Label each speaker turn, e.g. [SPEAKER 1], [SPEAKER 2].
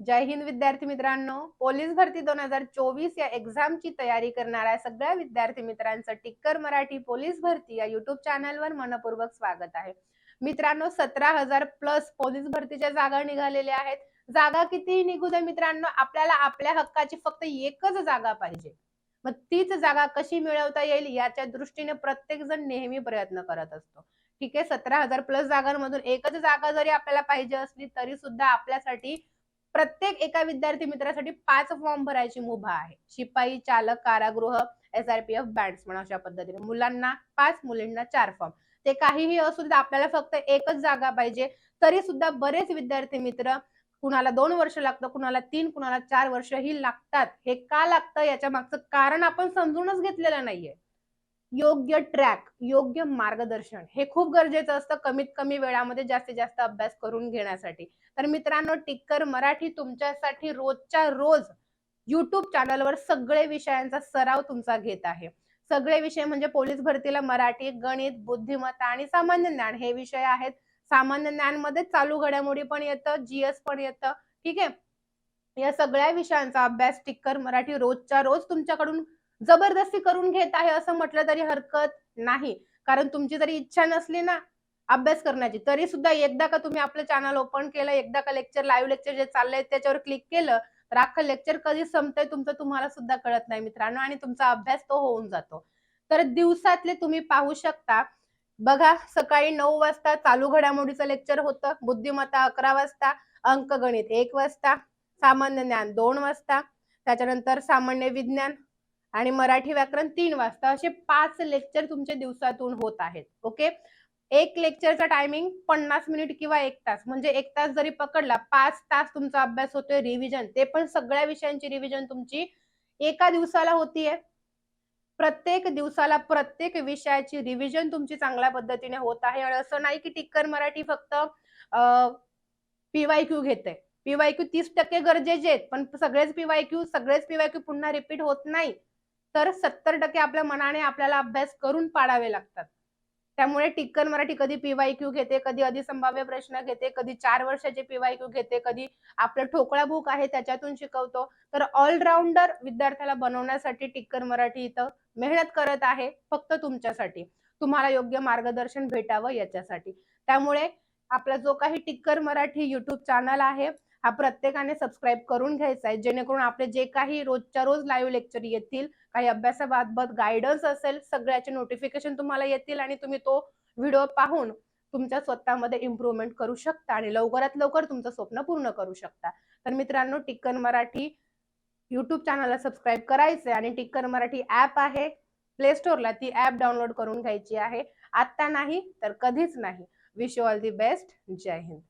[SPEAKER 1] जय हिंद विद्यार्थी मित्रांनो. पोलीस भरती दोन हजार चोवीस या एक्झामची तयारी करणाऱ्या सगळ्या विद्यार्थी मित्रांचं. टिक्कर मराठी पोलीस भरती या युट्यूब चॅनलवर मनपूर्वक स्वागत आहे. मित्रांनो सतरा हजार प्लस पोलीस भरतीच्या जागा निघालेल्या आहेत. जागा कितीही निघू दे मित्रांनो आपल्याला आपल्या हक्काची फक्त एकच जागा पाहिजे. मग तीच जागा कशी मिळवता येईल याच्या दृष्टीने प्रत्येक जण नेहमी प्रयत्न करत असतो. ठीक आहे सतरा हजार प्लस जागांमधून एकच जागा जरी आपल्याला पाहिजे असली तरी सुद्धा आपल्यासाठी प्रत्येक एका विद्यार्थी मित्रासाठी पाच फॉर्म भरायची मुभा आहे. शिपाई चालक कारागृह एसआरपीएफ बँड्समन अशा पद्धतीने. मुलांना पाच मुलींना चार फॉर्म ते काहीही असू दे आपल्याला फक्त एकच जागा पाहिजे तरी सुद्धा बरेच विद्यार्थी मित्र कुणाला दोन वर्ष लागतं कुणाला तीन कुणाला चार वर्ष ही लागतात. हे का लागतं याच्या मागचं कारण आपण समजूनच घेतलेलं नाहीये. योग्य ट्रॅक योग्य मार्गदर्शन हे खूप गरजेचं असतं कमीत कमी वेळामध्ये जास्तीत जास्त अभ्यास करून घेण्यासाठी. तर मित्रांनो टिक्कर मराठी तुमच्यासाठी रोजच्या रोज युट्यूब चॅनलवर सगळे विषयांचा सराव तुमचा घेत आहे. सगळे विषय म्हणजे पोलीस भरतीला मराठी गणित बुद्धिमत्ता आणि सामान्य ज्ञान हे विषय आहेत. सामान्य ज्ञानमध्ये चालू घडामोडी पण येतं जीएस पण येतं. ठीक आहे? या सगळ्या विषयांचा अभ्यास टिक्कर मराठी रोजच्या रोज तुमच्याकडून जबरदस्ती करून घेत आहे असं म्हटलं तरी हरकत नाही. कारण तुमची जरी इच्छा नसली ना अभ्यास करण्याची तरी सुद्धा एकदा का तुम्ही आपलं चॅनल ओपन केलं एकदा का लेक्चर लाईव्ह लेक्चर जे चाललंय त्याच्यावर क्लिक केलं तर अख्खं लेक्चर कधी संपतंय तुमचं तुम्हाला सुद्धा कळत नाही मित्रांनो आणि तुमचा अभ्यास तो होऊन जातो. तर दिवसातले तुम्ही पाहू शकता. बघा सकाळी नऊ वाजता चालू घडामोडीचं लेक्चर होतं. बुद्धिमत्ता अकरा वाजता अंकगणित एक वाजता सामान्य ज्ञान दोन वाजता त्याच्यानंतर सामान्य विज्ञान आणि मराठी व्याकरण तीन वाजता असे पाच लेक्चर तुमचे दिवसातून होत आहेत. ओके? एक लेक्चरचा टायमिंग पन्नास मिनिट किंवा एक तास. म्हणजे एक तास जरी पकडला पाच तास तुमचा अभ्यास होतोय रिव्हिजन ते पण सगळ्या विषयांची रिव्हिजन तुमची एका दिवसाला होतीये. प्रत्येक दिवसाला प्रत्येक विषयाची रिव्हिजन तुमची चांगल्या पद्धतीने होत आहे. आणि असं नाही की टिक्कर मराठी फक्त पीवाय क्यू घेते पीवाय क्यू तीस टक्के गरजेचे आहेत. पण सगळेच पीवाय क्यू सगळेच पीवाय क्यू पुन्हा रिपीट होत नाही. तर सत्तर टक्के आपल्या मनाने आपल्याला अभ्यास करून पाडावे लागतात. त्यामुळे टिक्कर मराठी कधी पीवाय क्यू घेते कधी अधिसंभाव्य प्रश्न घेते कधी चार वर्षाचे पीवाय क्यू घेते कधी आपलं ठोकळा बुक आहे त्याच्यातून शिकवतो. तर ऑलराऊंडर विद्यार्थ्याला बनवण्यासाठी टिक्कर मराठी इथं मेहनत करत आहे फक्त तुमच्यासाठी. तुम्हाला योग्य मार्गदर्शन भेटावं याच्यासाठी. त्यामुळे आपला जो काही टिक्कर मराठी युट्यूब चॅनल आहे हा प्रत्येकाने सबस्क्राईब करून घ्यायचा आहे. जेणेकरून आपले जे काही रोजच्या रोज लाईव्ह लेक्चर येतील काही अभ्यासाबाबत गायडन्स असेल सगळ्याचे नोटिफिकेशन तुम्हाला येतील आणि तुम्ही तो व्हिडिओ पाहून तुमच्या स्वतःमध्ये इम्प्रुव्हमेंट करू शकता आणि लवकरात लवकर तुमचं स्वप्न पूर्ण करू शकता. तर मित्रांनो टिक्कन मराठी युट्यूब चॅनलला सबस्क्राईब करायचंय आणि टिक्कर मराठी ऍप आहे. प्ले स्टोअरला ती ऍप डाउनलोड करून घ्यायची आहे. आत्ता नाही तर कधीच नाही. Wish you all the best Jai Hind.